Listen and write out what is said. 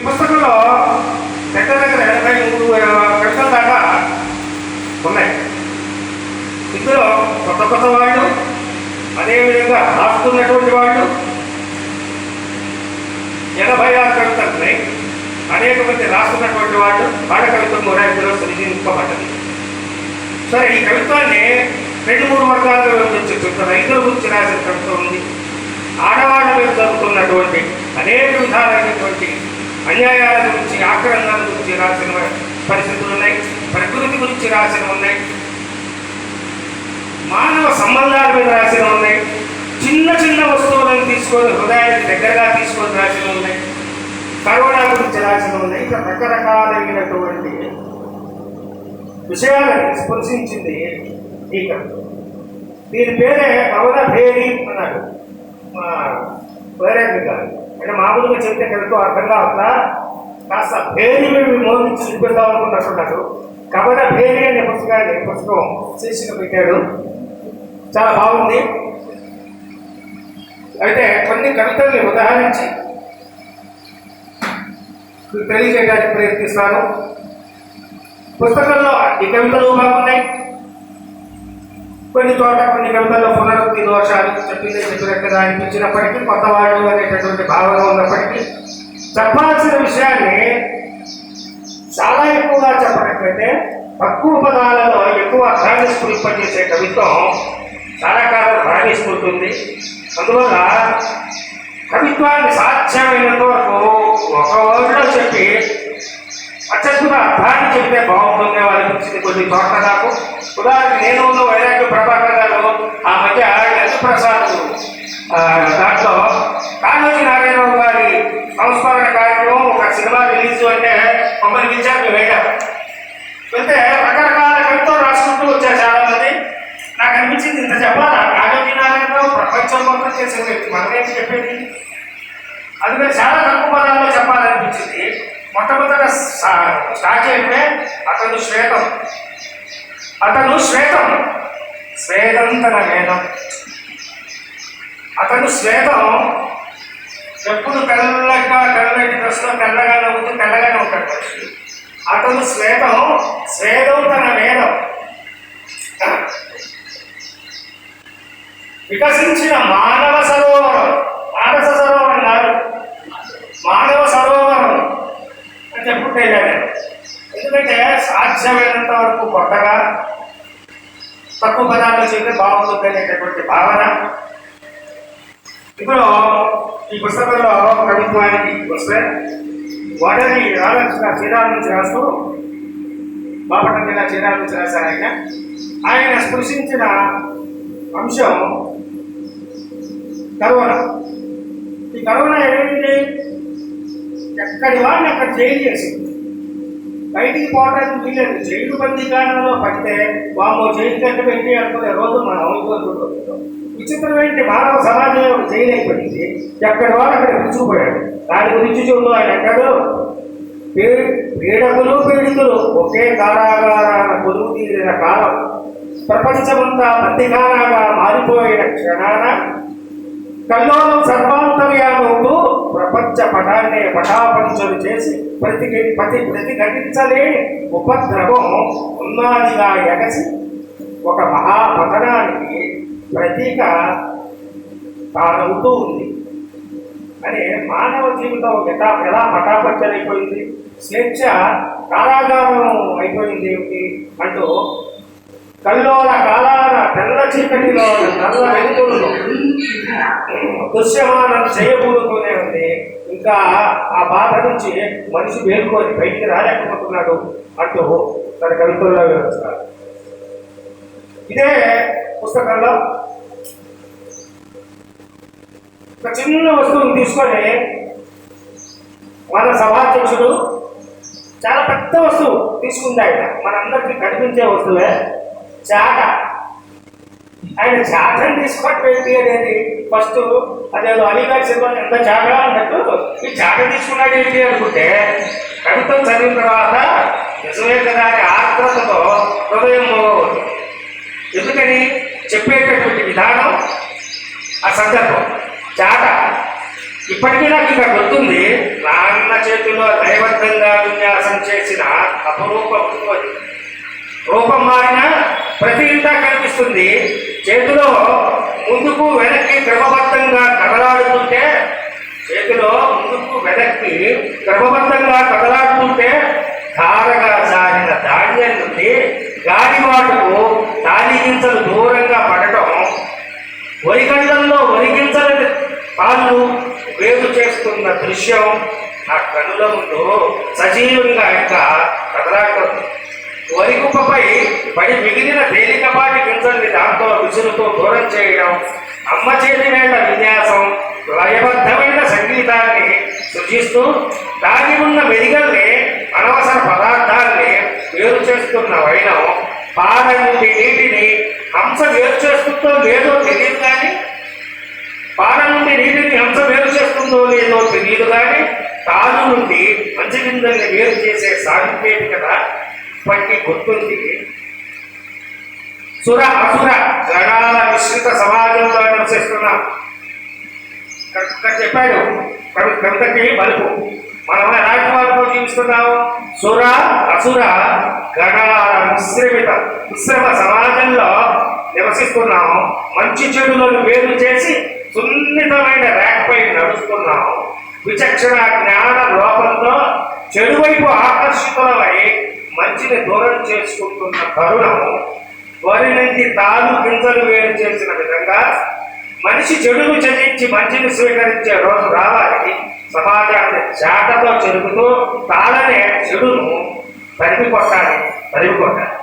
ఈ పుస్తకంలో దగ్గర దగ్గర ఎనభై మూడు కవితల దాకా ఉన్నాయి. ఇందులో కొత్త కొత్త వాళ్ళు అదేవిధంగా రాస్తున్నటువంటి వాళ్ళు ఎనభై ఆరు కవితలు ఉన్నాయి. అనేక మంది రాస్తున్నటువంటి వాళ్ళు వాళ్ళ కవిత్వం కూడా ఇందులో సృజింపబడ్డది సరే ఈ కవిత్వాన్ని రెండు మూడు వర్గాలుగా విభజించవచ్చు రైతుల గురించి రాసిన కవిత్వం ఉంది. ఆడవాళ్ళ మీద జరుగుతున్నటువంటి అనేక విధాలైనటువంటి అన్యాయాల గురించి ఆక్రమణల గురించి రాసిన పరిస్థితులు ఉన్నాయి ప్రకృతి గురించి రాసిన ఉన్నాయి మానవ సంబంధాల మీద రాసిన ఉన్నాయి చిన్న చిన్న వస్తువులను తీసుకొని హృదయానికి దగ్గరగా తీసుకొని రాసిన ఉన్నాయి కరోనా గురించి రాసిన ఉన్నాయి ఇట్లా రకరకాలైనటువంటి విషయాలను స్పృశించింది ఈ దీని పేరే కవన భేరి అన్నాడు మా వేరే గారు. అంటే మామూలుగా చెప్తే కవిత్వం అర్థం కావట్లా? కాస్త భేరి మేము మోగించి చూపిద్దాం అనుకున్నట్టున్నారు కవన భేరి అనే పుస్తకాన్ని పుస్తకం శీర్షిక పెట్టాడు. చాలా బాగుంది. అయితే కొన్ని కవితల్ని ఉదాహరించి తెలియజేయడానికి ప్రయత్నిస్తాను. పుస్తకంలో ఈ కవితలు బాగున్నాయి. కొన్ని చోట్ల కొన్ని గ్రంథాల్లో పునరుక్తి దోషాలు చెప్పింది చెప్పినట్టుగా అనిపించినప్పటికీ కొత్త వాళ్ళు అనేటటువంటి భావన ఉన్నప్పటికీ చెప్పాల్సిన విషయాన్ని చాలా ఎక్కువగా చెప్పినట్లయితే తక్కువ పదాలలో ఎక్కువ అర్థాన్ని స్ఫురింపజేసే కవిత్వం చాలా కాలం రాణిస్తుంటుంది అందువల్ల కవిత్వాన్ని సాధ్యమైనంత వరకు ఒక వర్డ్లో చెప్పి అత్యద్భుత అర్థాన్ని చెప్తే బాగుంటుంది అనిపించింది కొన్ని చోట్ల నాకు. ఉదాహరణ నేను ఉన్న వైరాగ్య ప్రభాకర్ గారు ఆ మధ్య ఎస్ దాంట్లో కాళోజీ నారాయణరావు గారి సంస్మరణ కార్యక్రమం ఒక సినిమా రిలీజ్ అంటే మమ్మల్ని పిలిచారు వెళ్ళాం వెళ్తే రకరకాల కవితలు రాసుకుంటూ వచ్చారు చాలా మంది నాకు అనిపించింది ఇంత చెప్పాలా? కాళోజీ నారాయణరావు ప్రపంచం మొత్తం చేసిన వ్యక్తి. మనమేంటి చెప్పేది? అందుకని చాలా తక్కువ పదాల్లో చెప్పాలనిపించింది. మొట్టమొదట స్టార్ట్ అయితే అతను శ్వేతం. అతను శ్వేతం. శ్వేతంతన వేదం అతను శ్వేతం ఎప్పుడు తెల్లగా తెల్లటి డ్రెస్లో తెల్లగా నవ్వుతూ తెల్లగానే ఉంటాడు అతను శ్వేతం శ్వేతం తన వేదం వికసించిన మానవ సరోవరం. మానస సరోవరం కాదు. మానవ సరోవరం అని చెప్పుకుంటే ఎందుకంటే సాధ్యమైనంత వరకు కొత్తగా తక్కువ పదార్థం చెప్తే బాగుంటుంది అనేటటువంటి భావన. ఇప్పుడు ఈ పుస్తకంలో ప్రభుత్వానికి వస్తే వాడని రాధాకృష్ణ చీరాల నుంచి రాస్తూ బాపట్ల జిల్లా చీరాల నుంచి రాశారు ఆయన. ఆయన స్పృశించిన అంశం కరోనా. ఈ కరోనా ఏమిటి ఎక్కడి వాడిని అక్కడ జైలు చేసింది. బయటికి పోవడానికి వీలేదు. జైలు బందీకాలంలో పడితే వామో జైలు కంటే పెట్టి అనుకునే రోజు మనం అనుకోతున్నాం విచిత్రం ఏంటి? మానవ సమాజంలో జైలు అయిపోయింది. ఎక్కడి వాడు అక్కడ విడిచిపోయాడు. దాని గురించి చూడు ఆయన ఎక్కడు? పీడకులు పీడితులు ఒకే కారాగారాన పొదుగు తీరిన కాలం. ప్రపంచమంతా బందిఖానాగా మారిపోయిన క్షణాన కల్లోలం సర్వ ప్రపంచ పటాన్ని పటాపంచలు చేసి ప్రతి ప్రతి ప్రతిఘటించలేని ఉపద్రవం ఉన్నదిగా ఎగసి ఒక మహాపతనానికి ప్రతీక తానవుతూ ఉంది. అని మానవ జీవితం ఎలా ఎలా పటాపంచలైపోయింది స్వేచ్ఛ కారాగారం అయిపోయింది ఏమిటి అంటూ కల్లోల కాలాల తెల్ల చీకటిలో నల్ల వెలుగులలో దృశ్యమానం చేయకూడదు ఉంది ఇంకా ఆ బాధ నుంచి మనిషి మేలుకొని బయటికి రాలేకపోతున్నాడు అంటూ తన కవితల్లో వివరిస్తారు ఇదే పుస్తకంలో ఒక చిన్న వస్తువుని తీసుకొని మన సభాధ్యక్షుడు చాలా పెద్ద వస్తువు తీసుకుంది ఆయన. మనందరికీ కనిపించే వస్తువే చాట. ఆయన చాకరం తీసుకోవటం ఏంటి? అనేది ఫస్ట్ అదేదో అలీగారి సినిమా ఎంత చాకరా అన్నట్టు ఈ చాట తీసుకున్నాడు ఏంటి అనుకుంటే కవితం చదివిన తర్వాత నిజమే కదా అనే ఆత్మతతో హృదయం ఎందుకని చెప్పేటటువంటి విధానం? ఆ సందర్భం. చాట ఇప్పటికీ నాకు ఇక్కడ గుర్తుంది నాన్న చేతిలో లయబద్ధంగా విన్యాసం చేసిన అపరూప రూపం మారిన ప్రతి ఇంటా కనిపిస్తుంది. చేతిలో ముందుకు వెనక్కి క్రమబద్ధంగా కదలాడుతుంటే చేతిలో ముందుకు వెనక్కి క్రమబద్ధంగా కదలాడుతుంటే ధారగా సాగిన ధాన్యం నుండి గాలివాటుకు తాలిగించలు దూరంగా పడటం వరిగంటల్లో వరిగించని పాలు వేరు చేస్తున్న దృశ్యం నా కనుల ముందు సజీవంగా ఇంకా కదలాడుతుంది. వరి పడి మిగిలిన తేలికపాటి గింజల్ని దాంతో విసురుతో దూరం చేయడం అమ్మ చేతి వేళ్ళ విన్యాసం లయబద్ధమైన సంగీతాన్ని సృజిస్తూ దాగి ఉన్న మెరిగల్ని అనవసర పదార్థాల్ని వేరు చేస్తున్న వైనం పాడ నీటిని హంస వేరు చేస్తుందో లేదో తెలియదు కానీ పాల నుండి నీటిని హంస వేరు చేస్తుందో లేదో తెలియదు కానీ తాను నుండి మంచి గింజల్ని వేరు చేసే సాంకేతికత ఇప్పటికీ గుర్తుంది. సుర అసుర గణాల మిశ్రిత సమాజంలో నివసిస్తున్నాం చెప్పాడు. కవి కవితకి మలుపు. మనం ఎలాంటి వారితో జీవిస్తున్నాము. సుర అసుర గణాల మిశ్రమిత మిశ్రమ సమాజంలో నివసిస్తున్నాము. మంచి చెడులను వేరు చేసి సున్నితమైన ర్యాక్పై నడుస్తున్నాము. విచక్షణ జ్ఞాన లోపంతో చెడువైపు ఆకర్షితులమై మంచిని దూరం చేసుకుంటున్న తరుణము వరి నుండి తాను గింజలు వేరు చేసిన విధంగా మనిషి చెడును చదించి మంచిని స్వీకరించే రోజు రావాలి. సమాజాన్ని చాటతో చెరుగుతూ తాళనే చెడును తరిమి కొట్టాలి తరిమి కొట్టాలి